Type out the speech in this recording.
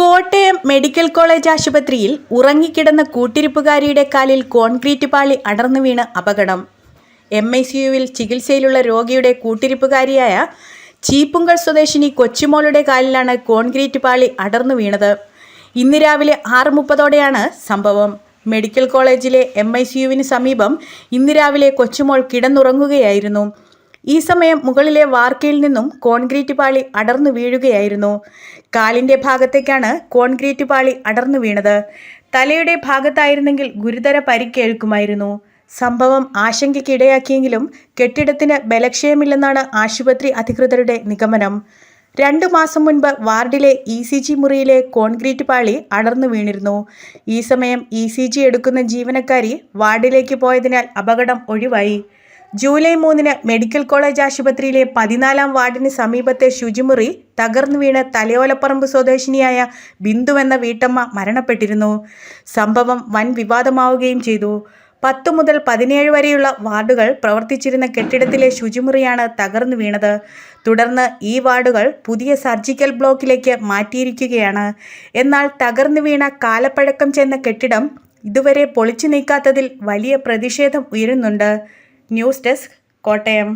Kottayam medical college ആശുപത്രിയിൽ ഉറങ്ങിക്കിടന്ന കൂട്ടിരിപ്പുകാരിയുടെ കാലിൽ കോൺക്രീറ്റ് പാളി അടർന്നു വീണ് അപകടം. എം ഐ സി യുവിൽ ചികിത്സയിലുള്ള രോഗിയുടെ കൂട്ടിരിപ്പുകാരിയായ ചീപ്പുങ്കൽ സ്വദേശിനി കൊച്ചുമോളുടെ കാലിലാണ് കോൺക്രീറ്റ് പാളി അടർന്നു വീണത്. ഇന്ന് രാവിലെ ആറ് മുപ്പതോടെയാണ് സംഭവം. മെഡിക്കൽ കോളേജിലെ എം ഐ സി യുവിന് സമീപം ഇന്ന് രാവിലെ കൊച്ചുമോൾ കിടന്നുറങ്ങുകയായിരുന്നു. ഈ സമയം മുകളിലെ വാർക്കയിൽ നിന്നും കോൺക്രീറ്റ് പാളി അടർന്നു വീഴുകയായിരുന്നു. കാലിന്റെ ഭാഗത്തേക്കാണ് കോൺക്രീറ്റ് പാളി അടർന്നു വീണത്. തലയുടെ ഭാഗത്തായിരുന്നെങ്കിൽ ഗുരുതര പരിക്കേൽക്കുമായിരുന്നു. സംഭവം ആശങ്കയ്ക്കിടയാക്കിയെങ്കിലും കെട്ടിടത്തിന് ബലക്ഷയമില്ലെന്നാണ് ആശുപത്രി അധികൃതരുടെ നിഗമനം. രണ്ടു മാസം മുൻപ് വാർഡിലെ ഇ സി ജി മുറിയിലെ കോൺക്രീറ്റ് പാളി അടർന്നു വീണിരുന്നു. ഈ സമയം ഇ സി ജി എടുക്കുന്ന ജീവനക്കാരി വാർഡിലേക്ക് പോയതിനാൽ അപകടം ഒഴിവായി. ജൂലൈ മൂന്നിന് മെഡിക്കൽ കോളേജ് ആശുപത്രിയിലെ പതിനാലാം വാർഡിന് സമീപത്തെ ശുചിമുറി തകർന്നു വീണ് തലയോലപ്പറമ്പ് സ്വദേശിനിയായ ബിന്ദു എന്ന വീട്ടമ്മ മരണപ്പെട്ടിരുന്നു. സംഭവം വൻ വിവാദമാവുകയും ചെയ്തു. പത്ത് മുതൽ പതിനേഴ് വരെയുള്ള വാർഡുകൾ പ്രവർത്തിച്ചിരുന്ന കെട്ടിടത്തിലെ ശുചിമുറിയാണ് തകർന്നു വീണത്. തുടർന്ന് ഈ വാർഡുകൾ പുതിയ സർജിക്കൽ ബ്ലോക്കിലേക്ക് മാറ്റിയിരിക്കുകയാണ്. എന്നാൽ തകർന്നു വീണ കാലപ്പഴക്കം ചെന്ന കെട്ടിടം ഇതുവരെ പൊളിച്ചു നീക്കാത്തതിൽ വലിയ പ്രതിഷേധം ഉയരുന്നുണ്ട്. News desk Kottayam